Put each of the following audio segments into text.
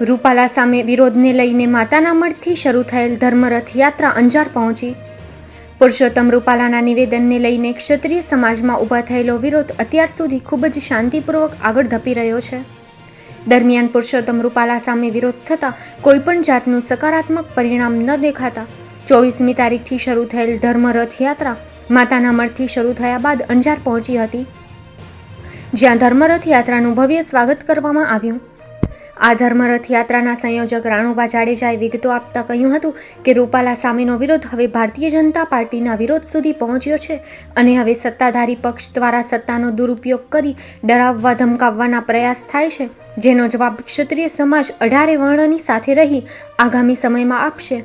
રૂપાલા સામે વિરોધને લઈને માતાના મઠથી શરૂ થયેલ ધર્મરથ યાત્રા અંજાર પહોંચી. પુરુષોત્તમ રૂપાલાના નિવેદનને લઈને ક્ષત્રિય સમાજમાં ઊભા થયેલો વિરોધ અત્યાર સુધી ખૂબ જ શાંતિપૂર્વક આગળ ધપી રહ્યો છે. દરમિયાન પુરુષોત્તમ રૂપાલા સામે વિરોધ થતાં કોઈપણ જાતનું સકારાત્મક પરિણામ ન દેખાતા ચોવીસમી તારીખથી શરૂ થયેલ ધર્મરથ યાત્રા માતાના મઠથી શરૂ થયા બાદ અંજાર પહોંચી હતી. જ્યાં ધર્મરથ યાત્રાનું ભવ્ય સ્વાગત કરવામાં આવ્યું આ ધર્મ યાત્રાના સંયોજક રાણુભા જાડેજાએ વિગતો આપતા કહ્યું હતું કે રૂપાલા સામેનો વિરોધ હવે ભારતીય જનતા પાર્ટીના વિરોધ સુધી પહોંચ્યો છે અને હવે સત્તાધારી પક્ષ દ્વારા સત્તાનો દુરુપયોગ કરી ડરાવવા, ધમકાવવાના પ્રયાસ થાય છે, જેનો જવાબ ક્ષત્રિય સમાજ અઢારે વર્ણની સાથે રહી આગામી સમયમાં આપશે.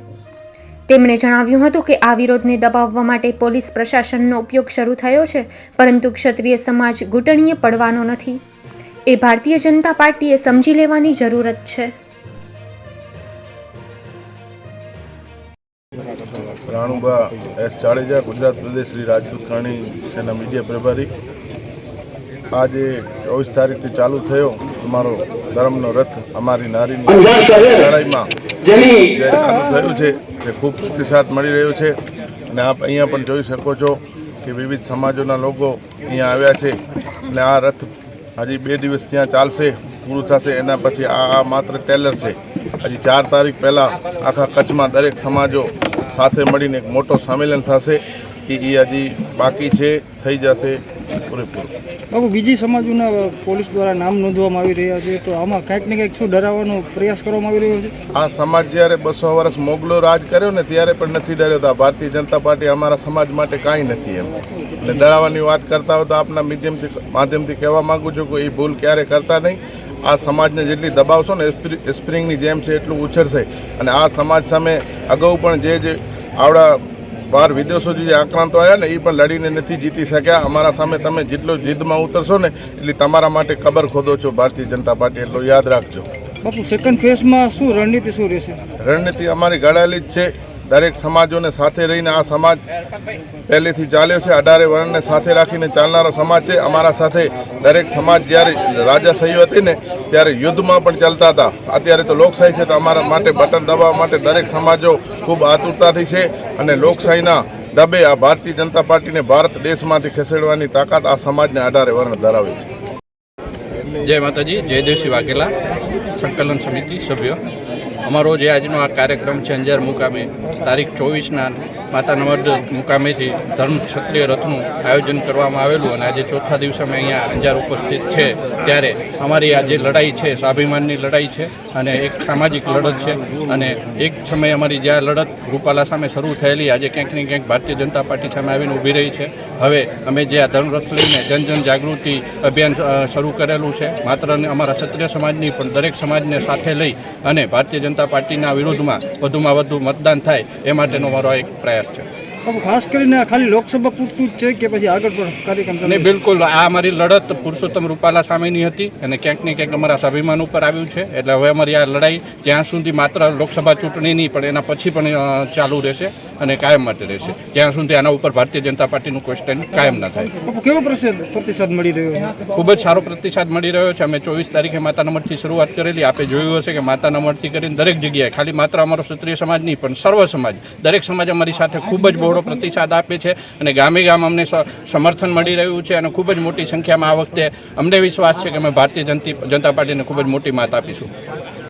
તેમણે જણાવ્યું હતું કે આ વિરોધને દબાવવા માટે પોલીસ પ્રશાસનનો ઉપયોગ શરૂ થયો છે, પરંતુ ક્ષત્રિય સમાજ ઘૂંટણીએ પડવાનો નથી. એ ભારતીય જનતા પાર્ટીએ સમજી લેવાની જરૂરત છે. રાણુબા એસ જાડેજા ગુજરાત પ્રદેશ શ્રી રાજપૂત ખાણી તેના મીડિયા પ્રભારી. આજે ચોવીસ તારીખથી ચાલુ થયો અમારો ધર્મનો રથ અમારી નારીની લડાઈમાં. ચાલુ થયું છે તે ખૂબ પ્રતિસાદ મળી રહ્યો છે. અને આપ અહીંયા પણ જોઈ શકો છો કે વિવિધ સમાજોના લોકો અહીંયા આવ્યા છે. અને આ રથ હજી બે દિવસ ત્યાં ચાલશે, પૂરું થશે, એના પછી આ માત્ર ટેલર છે. હજી ચાર તારીખ પહેલાં આખા કચ્છમાં દરેક સમાજો સાથે મળીને એક મોટો સંમેલન થશે. કે એ હજી બાકી છે, થઈ જશે. બાબુ બીજી સમાજોના પોલીસ દ્વારા નામ નોંધવામાં આવી રહ્યા છે તો આમાં કાંઈક ને કંઈક શું ડરાવવાનો પ્રયાસ કરવામાં આવી રહ્યો છે? આ સમાજ જ્યારે બસો વર્ષ મોગલો રાજ કર્યો ને ત્યારે પણ નથી ડર્યો તો ભારતીય જનતા પાર્ટી અમારા સમાજ માટે કાંઈ નથી એમ. અને ડરાવવાની વાત કરતા હોય તો આપના મીડિયમથી માધ્યમથી કહેવા માંગુ છું કે એ ભૂલ ક્યારે કરતા નહીં. આ સમાજને જેટલી દબાવશો ને સ્પ્રિંગની જેમ છે એટલું ઉછળશે. અને આ સમાજ સામે અગાઉ પણ જે જે આવડા બહાર વિદેશોથી જે આક્રાંતો આવ્યા ને એ પણ લડીને નથી જીતી શક્યા. અમારા સામે તમે જેટલો જીદમાં ઉતરશો ને એટલી તમારા માટે કબર ખોદો છો ભારતીય જનતા પાર્ટી. એટલો યાદ રાખજો. બાપુ સેકન્ડ ફેઝમાં શું રણનીતિ શું રહેશે? રણનીતિ અમારી ઘડાયેલી જ છે. દરેક સમાજોને સાથે રહીને આ સમાજ પહેલેથી ચાલ્યો છે. અઢારે વર્ણને સાથે રાખીને ચાલનારો સમાજ છે. અમારા સાથે દરેક સમાજ જ્યારે રાજાશાહી હતી ને, ત્યારે યુદ્ધમાં પણ ચાલતા હતા. અત્યારે તો લોકશાહી છે તો અમારા માટે બટન દબાવવા માટે દરેક સમાજો ખૂબ આતુરતાથી છે અને લોકશાહીના ડબે આ ભારતીય જનતા પાર્ટીને ભારત દેશમાંથી ખસેડવાની તાકાત આ સમાજને અઢારે વર્ણ ધરાવે છે. જય માતાજી જયદેવસિંહ વાઘેલા, સંકલન સમિતિ સભ્ય. અમારો જે આજનો આ કાર્યક્રમ છે અંજાર મુકામે, તારીખ ચોવીસના માતા નવદ મુકામેથી ધર્મ ક્ષત્રિય રથનું આયોજન કરવામાં આવેલું અને આજે ચોથા દિવસે અમે અહીંયા અંજાર ઉપસ્થિત છે. ત્યારે અમારી આ જે લડાઈ છે, સ્વાભિમાનની લડાઈ છે અને એક સામાજિક લડત છે. અને એક સમયે અમારી જે લડત રૂપાલા સામે શરૂ થયેલી, આજે ક્યાંક ને ક્યાંક ભારતીય જનતા પાર્ટી સામે આવીને ઊભી રહી છે. હવે અમે જે આ ધર્મરથ લઈને જન જાગૃતિ અભિયાન શરૂ કરેલું છે, માત્ર અમારા ક્ષત્રિય સમાજની, પણ દરેક સમાજને સાથે લઈ અને ભારતીય જનતા પાર્ટીના વિરોધમાં વધુમાં વધુ મતદાન થાય, એ માટેનો મારો એક પ્રયાસ છે. ખાસ કરીને ખાલી લોકસભા પૂરતું જ છે કે પછી આગળ પણ કાર્યક્રમ નહીં બિલકુલ. આ અમારી લડત પુરુષોત્તમ રૂપાલા સામેની હતી અને ક્યાંક ને ક્યાંક અમારા સ્વાભિમાન ઉપર આવ્યું છે. એટલે હવે અમારી આ લડાઈ જ્યાં સુધી માત્ર લોકસભા ચૂંટણી નહીં પણ એના પછી પણ ચાલુ રહેશે. અને કાયમ માટે રહેશે. જ્યાં સુધી આના ઉપર ભારતીય જનતા પાર્ટીનું કોઈ સ્ટેન્ડ કાયમ ના થાય. કેવો પ્રતિસાદ મળી રહ્યો છે? ખૂબ જ સારો પ્રતિસાદ મળી રહ્યો છે. અમે ચોવીસ તારીખે માતા નંબરથી શરૂઆત કરેલી. આપે જોયું હશે કે માતા નંબરથી કરીને દરેક જગ્યાએ ખાલી માત્ર અમારો ક્ષત્રિય સમાજ નહીં પણ સર્વ સમાજ દરેક સમાજ અમારી સાથે ખૂબ જ બહોળો પ્રતિસાદ આપે છે અને ગામે ગામ અમને સમર્થન મળી રહ્યું છે અને ખૂબ જ મોટી સંખ્યામાં આ વખતે અમને વિશ્વાસ છે કે અમે ભારતીય જનતા પાર્ટીને ખૂબ જ મોટી માત આપીશું.